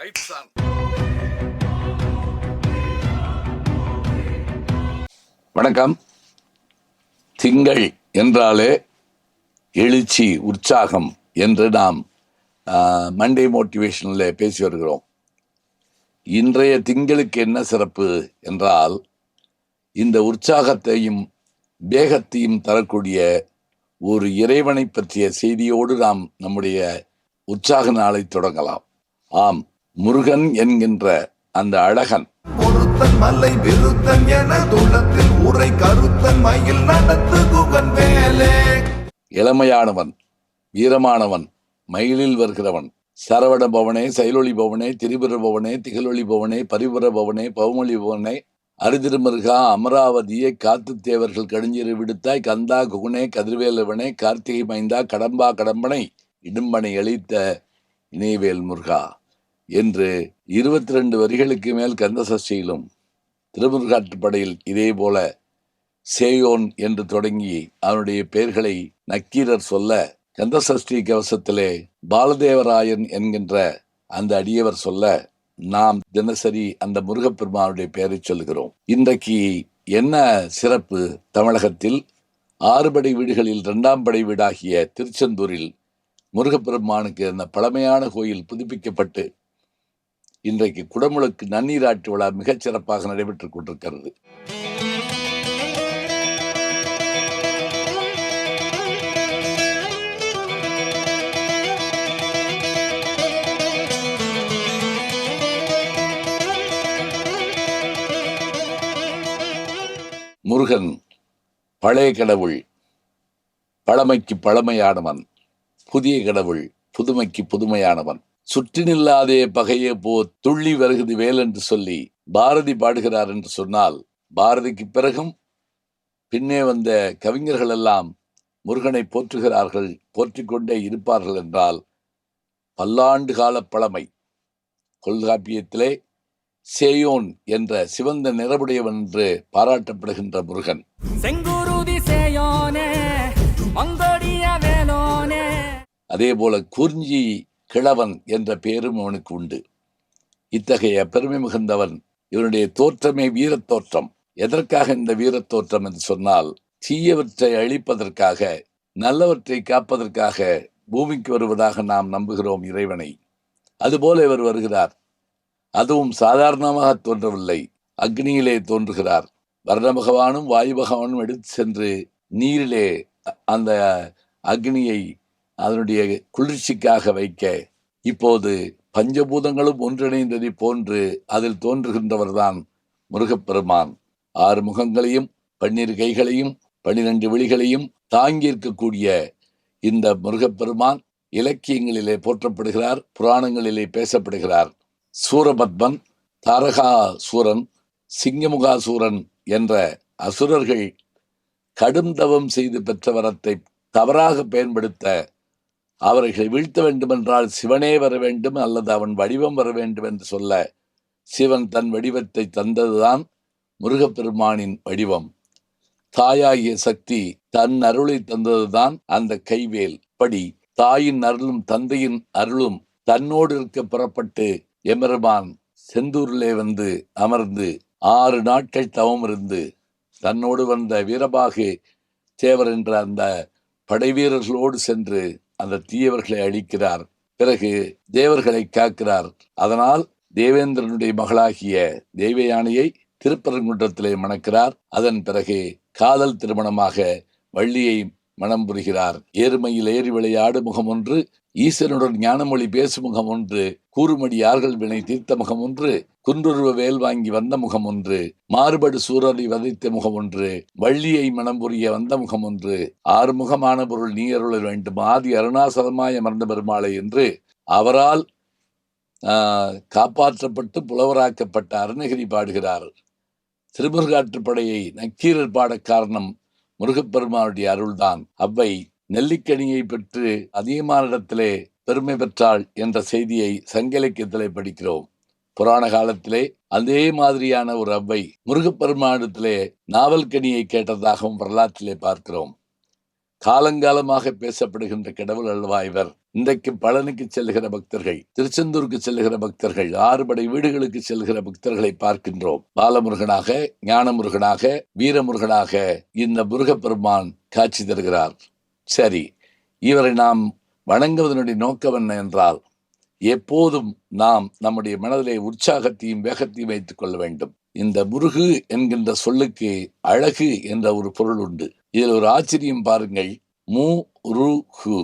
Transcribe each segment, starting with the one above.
Lights on வணக்கம். திங்கள் என்றாலே எழுச்சி உற்சாகம் என்று நாம் மண்டே மோட்டிவேஷனில் பேசி வருகிறோம். இன்றைய திங்களுக்கு என்ன சிறப்பு என்றால் இந்த உற்சாகத்தையும் வேகத்தையும் தரக்கூடிய ஒரு இறைவனை பற்றிய செய்தியோடு நாம் நம்முடைய உற்சாக நாளை தொடங்கலாம். ஆம். முருகன் என்கின்ற அந்த அழகன். பொருத்தன் மலை விருத்தன் என உரை கருத்தன் மயில் நடத்து குகன் வேலே இளமையானவன் வீரமானவன் மயிலில் வருகிறவன். சரவண பவனே செயலொளி பவனே திரிபுர பவனே திகழொளி பவனே பரிபுர பவனே பவமொழி பவனே அரிதிருமருகா அமராவதியை காத்து தேவர்கள் கடிஞ்சிரு விடுத்தாய் கந்தா குகுனே கதிர்வேலவனே கார்த்திகை மைந்தா கடம்பா கடம்பனை இடும்பனை அளித்த இணைவேல் முருகா. என்று இருபத்தி ரெண்டு வரிகளுக்கு மேல் கந்த சஷ்டியிலும் திருமுருகாற்றுப்படையில் இதே போல சேயோன் என்று தொடங்கி அவனுடைய பெயர்களை நக்கீரர் சொல்ல கந்த சஷ்டி கவசத்திலே பாலதேவராயன் என்கின்ற அந்த அடியவர் சொல்ல நாம் தினசரி அந்த முருகப்பெருமானுடைய பெயரை சொல்கிறோம் இன்றைக்கு என்ன சிறப்பு தமிழகத்தில்? ஆறுபடை வீடுகளில் இரண்டாம் படை வீடாகிய திருச்செந்தூரில் முருகப்பெருமானுக்கு அந்த பழமையான கோயில் புதுப்பிக்கப்பட்டு இன்றைக்கு குடமுழுக்கு நன்னீராட்டு விழா மிகச் சிறப்பாக நடைபெற்றுக் கொண்டிருக்கிறது. முருகன் பழைய கடவுள் பழமைக்கு பழமையானவன் புதிய கடவுள் புதுமைக்கு புதுமையானவன். சுற்றி நில்லாதே பகையே போ துள்ளி வருகிறது வேல் என்று சொல்லி பாரதி பாடுகிறார் என்று சொன்னால் பாரதிக்கு பிறகும் பின்னே வந்த கவிஞர்கள் எல்லாம் முருகனை போற்றுகிறார்கள் போற்றிக் கொண்டே இருப்பார்கள் என்றால் பல்லாண்டு கால பழமை. தொல்காப்பியத்திலே சேயோன் என்ற சிவந்த நிறவுடையவன் என்று பாராட்டப்படுகின்ற முருகன். அதே போல குறிஞ்சி கிழவன் என்ற பெயரும் அவனுக்கு உண்டு. இத்தகைய பெருமை மிகுந்தவன் இவனுடைய தோற்றமே வீரத் தோற்றம். எதற்காக இந்த வீரத் தோற்றம் என்று சொன்னால் தீயவற்றை அழிப்பதற்காக நல்லவற்றை காப்பதற்காக பூமிக்கு வருவதாக நாம் நம்புகிறோம் இறைவனை. அதுபோல இவர் வருகிறார். அதுவும் சாதாரணமாக தோன்றவில்லை. அக்னியிலே தோன்றுகிறார். வர்ண பகவானும் வாயு பகவானும் எடுத்து சென்று நீரிலே அந்த அக்னியை அதனுடைய குளிர்ச்சிக்காக வைக்க. இப்போது பஞ்சபூதங்களும் ஒன்றிணைந்ததை போன்று அதில் தோன்றுகின்றவர்தான் முருகப்பெருமான். ஆறு முகங்களையும் பன்னிரு கைகளையும் பன்னிரண்டு விழிகளையும் தாங்கி இருக்கக்கூடிய இந்த முருகப்பெருமான் இலக்கியங்களிலே போற்றப்படுகிறார் புராணங்களிலே பேசப்படுகிறார். சூரபத்மன் தாரகா சூரன் சிங்கமுகாசூரன் என்ற அசுரர்கள் கடும் தவம் செய்து பெற்ற வரத்தை தவறாக பயன்படுத்த அவர்களை வீழ்த்த வேண்டுமென்றால் சிவனே வர வேண்டும் அல்லது அவன் வடிவம் வர வேண்டும் என்று சொல்ல சிவன் தன் வடிவத்தை தந்ததுதான் முருகப்பெருமானின் வடிவம். தாயாகிய சக்தி தன் அருளை தந்ததுதான் அந்த கைவேல். படி தாயின் அருளும் தந்தையின் அருளும் தன்னோடு இருக்க புறப்பட்டு எமருமான் செந்தூரிலே வந்து அமர்ந்து ஆறு நாட்கள் தவம் இருந்து தன்னோடு வந்த வீரபாகு தேவர் என்ற அந்த படைவீரர்களோடு சென்று அந்த தீயவர்களை அழிக்கிறார். பிறகு தேவர்களை காக்கிறார். அதனால் தேவேந்திரனுடைய மகளாகிய தேவயானையை திருப்பரங்குன்றத்திலே மணக்கிறார். அதன் பிறகு காதல் திருமணமாக வள்ளியை மணம் புரிகிறார். ஏறுமையில் ஏறி விளையாடு முகம் ஒன்று ஈசனுடன் ஞானமொழி பேசும் முகம் ஒன்று கூறுமடி யார்கள் வினை தீர்த்த முகம் ஒன்று குன்றுருவ வேல் வாங்கி வந்த முகம் ஒன்று மாறுபடு சூரரை வதைத்த முகம் ஒன்று வள்ளியை மனம் புரிய வந்த முகம் ஒன்று ஆறுமுகமான பொருள் நீ வேண்டும் ஆதி அருணாசலமாய் அமர்ந்த பெருமாளை என்று அவரால் ஆஹ், காப்பாற்றப்பட்டு புலவராக்கப்பட்ட அருணகிரி பாடுகிறார். திருமுருகாற்றுப்படையை நக்கீரர் பாட காரணம் முருகப்பெருமானுடைய அருள்தான். அவ்வை நெல்லிக்கனியை பெற்று அதிகமான இடத்திலே பெருமை பெற்றாள் என்ற செய்தியை சங்கிலக்கியத்திலே படிக்கிறோம். புராண காலத்திலே அதே மாதிரியான ஒரு அவ்வை முருகப்பெருமானிடத்திலே நாவல் கனியை கேட்டதாகவும் வரலாற்றிலே பார்க்கிறோம். காலங்காலமாக பேசப்படுகின்ற கடவுள் அல்லவா இவர்? இன்றைக்கு பழனிக்கு செல்கிற பக்தர்கள் திருச்செந்தூருக்கு செல்கிற பக்தர்கள் ஆறுபடை வீடுகளுக்கு செல்கிற பக்தர்களை பார்க்கின்றோம். பாலமுருகனாக ஞானமுருகனாக வீரமுருகனாக இந்த முருகப்பெருமான் காட்சி தருகிறார். சரி இவரை நாம் வணங்குவதனுடைய நோக்கம் என்ன என்றால் எப்போதும் நாம் நம்முடைய மனதிலே உற்சாகத்தையும் வேகத்தையும் வைத்துக் கொள்ள வேண்டும். இந்த முருகு என்கின்ற சொல்லுக்கு அழகு என்ற ஒரு பொருள் உண்டு. இதில் ஒரு ஆச்சரியம் பாருங்கள். மு ரு ஹு.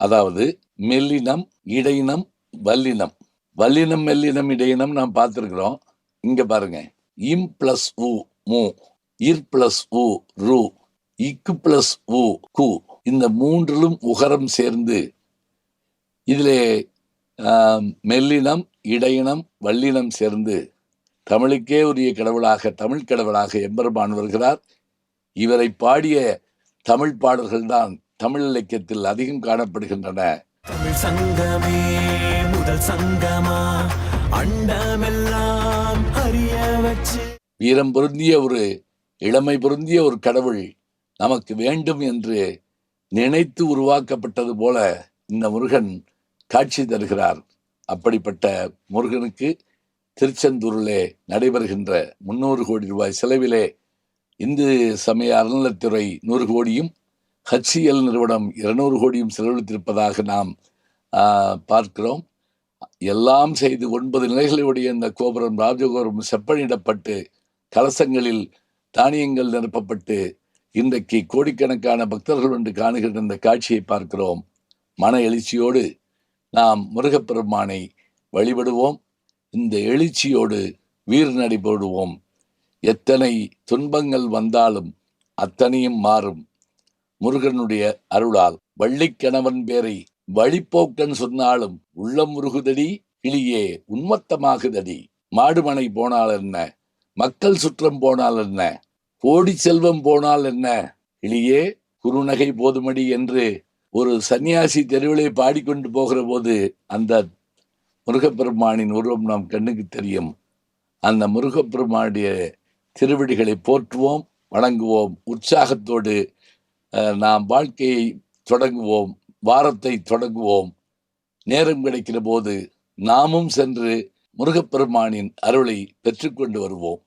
அதாவது மெல்லினம் இடையினம் வல்லினம். வல்லினம் மெல்லினம் இடையினம் நாம் பார்த்துருக்குறோம். இங்க பாருங்க. இம் பிளஸ் உ மு. இர் பிளஸ் உ ரு. இக்கு பிளஸ் உ கு. இந்த மூன்றிலும் உகரம் சேர்ந்து இதிலே மெல்லினம் இடையினம் வல்லினம் சேர்ந்து தமிழுக்கே உரிய கடவுளாக தமிழ் கடவுளாக எம்பெருமான் வருகிறார். இவரை பாடிய தமிழ் பாடல்கள் தான் தமிழ் இலக்கியத்தில் அதிகம் காணப்படுகின்றன. தமிழ் சங்கமே முதல் சங்கமா? அண்டமெல்லாம் அறிய வச்சு. வீரம் பொருந்திய ஒரு இளமை பொருந்திய ஒரு கடவுள் நமக்கு வேண்டும் என்று நினைத்து உருவாக்கப்பட்டது போல இந்த முருகன் காட்சி தருகிறார். அப்படிப்பட்ட முருகனுக்கு திருச்செந்தூரிலே நடைபெறுகின்ற முன்னூறு கோடி ரூபாய் செலவிலே இந்து சமய அறநிலத்துறை நூறு கோடியும் ஹச்சிஎல் நிறுவனம் இருநூறு கோடியும் செலவழித்திருப்பதாக நாம் பார்க்கிறோம். எல்லாம் செய்து ஒன்பது நிலைகளுடைய இந்த கோபுரம் ராஜகோபுரம் செப்பனிடப்பட்டு கலசங்களில் தானியங்கள் நிரப்பப்பட்டு இன்றைக்கு கோடிக்கணக்கான பக்தர்கள் என்று காணுகின்ற இந்த காட்சியை பார்க்கிறோம். மன எழுச்சியோடு நாம் முருகப்பெருமானை வழிபடுவோம். இந்த எழுச்சியோடு வீர் நடை போடுவோம். எத்தனை துன்பங்கள் வந்தாலும் அத்தனையும் மாறும். முருகனுடைய அருளால் வள்ளிக்கணவன் பேரை வழிப்போக்கன் சொன்னாலும் உள்ளம் முருகுதடி கிளியே உன்மத்தமாகுதடி. மாடுமனை போனால் என்ன? மக்கள் சுற்றம் போனால் என்ன? கோடி செல்வம் போனால் என்ன? இளியே குறுநகை போதுமடி என்று ஒரு சன்னியாசி தெருவிலே பாடிக்கொண்டு போகிற போது அந்த முருகப்பெருமானின் உருவம் நம் கண்ணுக்கு தெரியும். அந்த முருகப்பெருமானுடைய திருவடிகளை போற்றுவோம் வணங்குவோம். உற்சாகத்தோடு நாம் வாழ்க்கையை தொடங்குவோம் வாரத்தை தொடங்குவோம். நேரம் கிடைக்கிற போது நாமும் சென்று முருகப்பெருமானின் அருளை பெற்றுக்கொண்டு வருவோம்.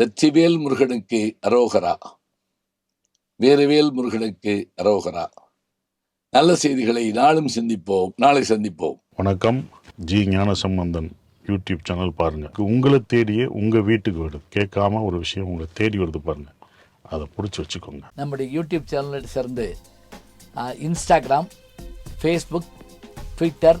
வெற்றிவேல் முருகனுக்கு அரோகரா. வேறுவேல் முருகனுக்கு அரோகரா. நல்ல செய்திகளை நாளும் சிந்திப்போம் நாளை சந்திப்போம். வணக்கம். ஜி ஞானசம்பந்தன் யூடியூப் சேனல் பாருங்க. உங்களை தேடியே உங்க வீட்டுக்கு வருது. கேட்காம ஒரு விஷயம் உங்களை தேடி வருது பாருங்க. அதை பிடிச்சி வச்சுக்கோங்க. நம்முடைய யூடியூப் சேனலை சேர்ந்து Instagram Facebook Twitter